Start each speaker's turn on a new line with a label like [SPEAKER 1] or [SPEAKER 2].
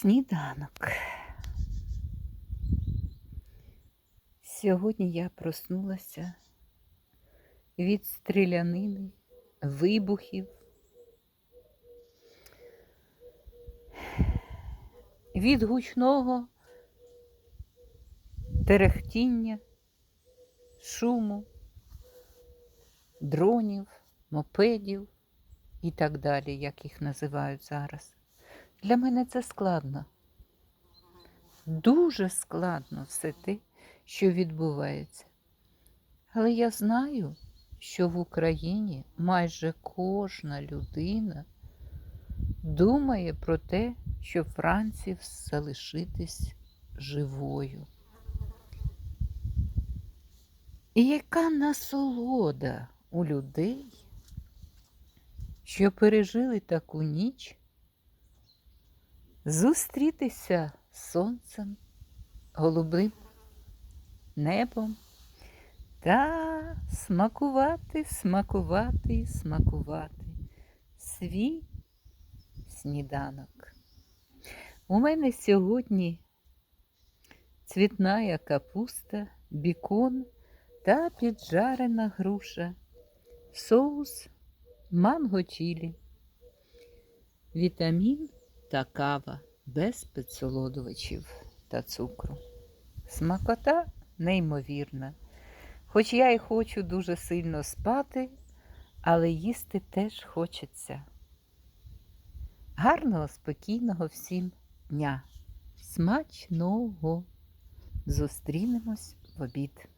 [SPEAKER 1] Сніданок. Сьогодні я проснулася від стрілянини, вибухів, від гучного терехтіння, шуму, дронів, мопедів і так далі, як їх називають зараз. Для мене це складно. Дуже складно все те, що відбувається. Але я знаю, що в Україні майже кожна людина думає про те, що Франції залишитись живою. І яка насолода у людей, що пережили таку ніч, зустрітися з сонцем, голубим небом та смакувати, смакувати, смакувати свій сніданок. У мене сьогодні цвітная капуста, бікон та піджарена груша, соус манго чілі, вітамін та кава без підсолодувачів та цукру. Смакота неймовірна. Хоч я і хочу дуже сильно спати, але їсти теж хочеться. Гарного, спокійного всім дня. Смачного! Зустрінемось в обід.